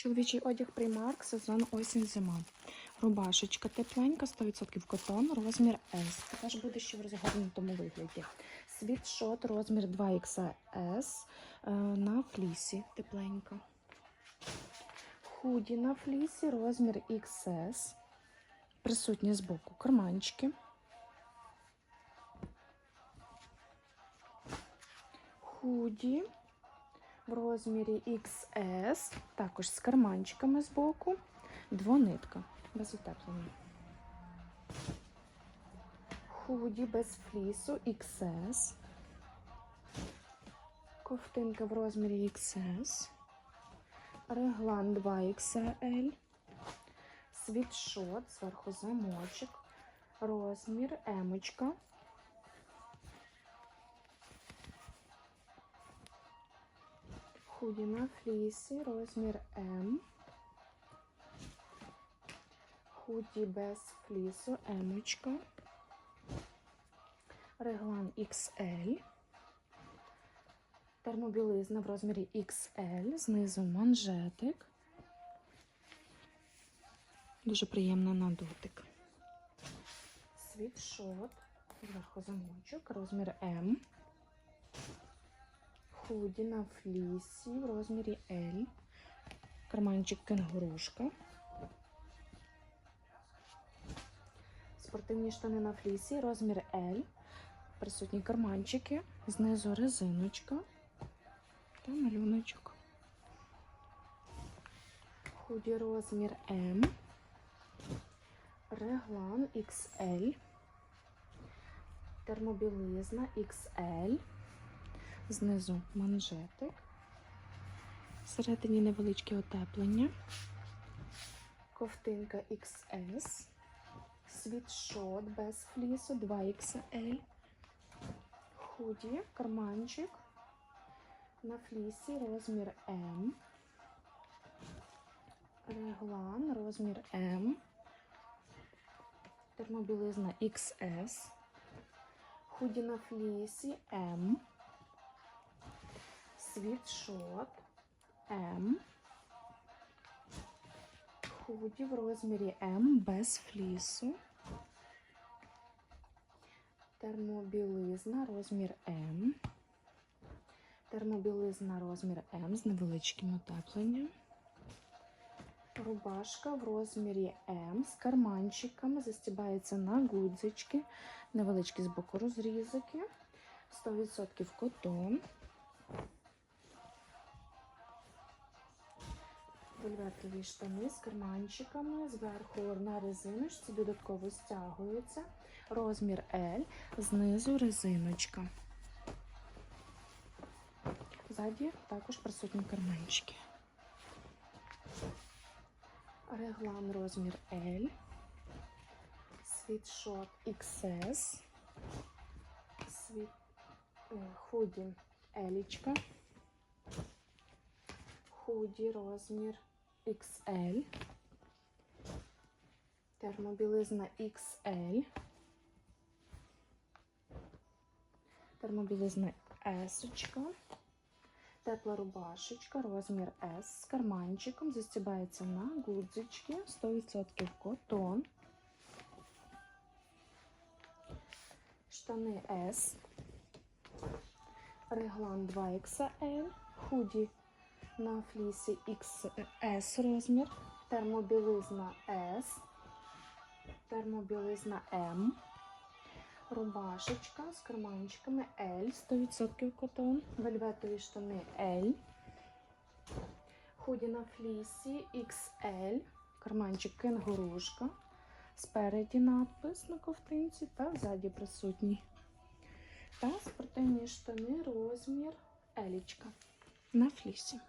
Чоловічий одяг Primark, сезон осінь-зима. Рубашечка тепленька, 100% котон, розмір S. Також буде ще в розгорнутому вигляді. Світшот, розмір 2XS е, на флісі тепленька. Худі на флісі, розмір XS. Присутні збоку карманчики. Худі в розмірі XS, також з карманчиками збоку, двонитка без утеплення. Худі без флісу XS. Ковтинка в розмірі XS. Реглан 2XL. Світшот, зверху замочок. Розмір емочка. Худі на флісі, розмір М. Худі без флісу, емочка. Реглан XL. Термобілизна в розмірі XL. Знизу манжетик. Дуже приємно на дотик. Світшот. Зверху замочок, розмір М. Худі на флісі в розмірі L. Карманчик кенгурушка. Спортивні штани на флісі, розмір L. Присутні карманчики. Знизу резиночка та малюночок. Худі розмір М. Реглан XL. Термобілизна XL. Знизу манжетик. Всередині невеличке отеплення. Ковтинка XS. Світшот без флісу 2XL. Худі, карманчик. На флісі розмір М. Реглан, розмір М. Термобілизна XS. Худі на флісі М. Світшот М. Худі в розмірі М без флісу. Термобілизна розмір М. Термобілизна розмір М з невеличким утепленням. Рубашка в розмірі М з карманчиками застібається на гудзички, невеличкі з боку розрізики, 100% котон. Вельветові штани з карманчиками, зверху на резиночці, додатково стягується. Розмір L, знизу резиночка. Ззаді також присутні карманчики. Реглан розмір L. Світшот XS. Світ... е, Худі Елічка. Худі розмір XL. Термобілизна XL. Термобілизна S. Тепла рубашечка, розмір S з карманчиком. Застібається на гудзички, 100% котон. Штани S. Реглан 2XL. Худі на флісі XS розмір, термобілизна S, термобілизна М, рубашечка з карманчиками L, 100% котон, вельветові штани L, худі на флісі XL, карманчик кенгурушка, спереді надпис на ковтинці та ззаді присутній. Та спортивні штани розмір Елічка на флісі.